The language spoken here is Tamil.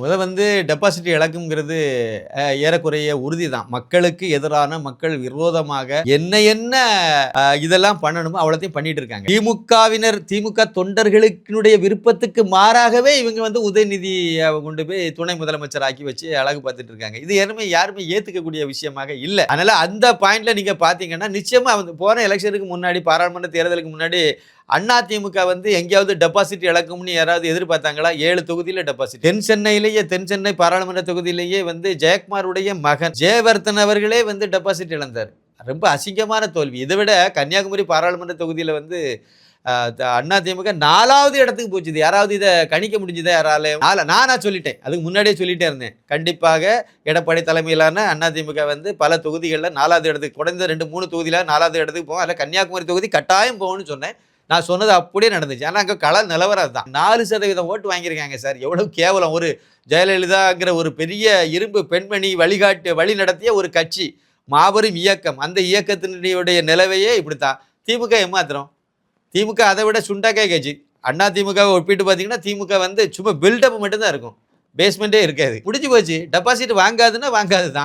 முதல் வந்து டெபாசிட் இழக்குங்கிறது ஏறக்குறைய உறுதி தான் மக்களுக்கு எதிரான மக்கள் விரோதமாக என்ன என்ன இதெல்லாம் பண்ணணுமோ அவ்வளோத்தையும் பண்ணிட்டு இருக்காங்க. திமுகவினர் திமுக தொண்டர்களுக்கினுடைய விருப்பத்துக்கு மாறாகவே இவங்க வந்து உதயநிதியை கொண்டு போய் துணை முதலமைச்சர் ஆக்கி வச்சு அழகு பார்த்துட்டு இருக்காங்க. இது யாருமே யாருமே ஏற்றுக்கக்கூடிய விஷயமாக இல்லை. அதனால அந்த பாயிண்ட்ல நீங்க பாத்தீங்கன்னா நிச்சயமா வந்து போன எலெக்ஷனுக்கு முன்னாடி பாராளுமன்ற தேர்தலுக்கு முன்னாடி அண்ணா திமுக வந்து எங்கேயாவது டெபாசிட் இழக்கும்னு யாராவது எதிர்பார்த்தாங்களா? ஏழு தொகுதியில் டெபாசிட் தென் சென்னையிலேயே தென் சென்னை பாராளுமன்ற தொகுதியிலேயே வந்து ஜெயக்குமாருடைய மகன் ஜெயவர்தன் அவர்களே வந்து டெபாசிட் இழந்தார். ரொம்ப அசிங்கமான தோல்வி. இதை விட கன்னியாகுமரி பாராளுமன்ற தொகுதியில் வந்து த- அண்ணா திமுக நாலாவது இடத்துக்கு போச்சுது. யாராவது இதை கணிக்க முடிஞ்சுதா யாரால? நால நானா சொல்லிட்டேன். அதுக்கு முன்னாடியே சொல்லிட்டே இருந்தேன். கண்டிப்பாக எடப்பாடி தலைமையிலான அண்ணா திமுக வந்து பல தொகுதிகளில் நாலாவது இடத்துக்கு குறைந்த ரெண்டு மூணு தொகுதியில் நாலாவது இடத்துக்கு போவோம். அதில் கன்னியாகுமரி தொகுதி கட்டாயம் போகணும்னு சொன்னேன். நான் சொன்னது அப்படியே நடந்துச்சு. ஆனால் அங்கே கள நிலவரம் தான். நாலு சதவீதம் ஓட்டு வாங்கியிருக்காங்க சார். எவ்வளோ கேவலம். ஒரு ஜெயலலிதாங்கிற ஒரு பெரிய இரும்பு பெண்மணி வழிகாட்டு வழி நடத்திய ஒரு கட்சி. மாபெரும் இயக்கம். அந்த இயக்கத்தினுடைய நிலவையே இப்படி தான் திமுக ஏமாத்திரம் திமுக அதை விட சுண்டாக்காய் கட்சி. அண்ணா திமுகவை ஒப்பிட்டு பார்த்தீங்கன்னா திமுக வந்து சும்மா பில்டப் மட்டும்தான் இருக்கும். பேஸ்மெண்ட்டே இருக்காது. முடிஞ்சு போச்சு. டெபாசிட் வாங்காதுன்னா வாங்காது தான்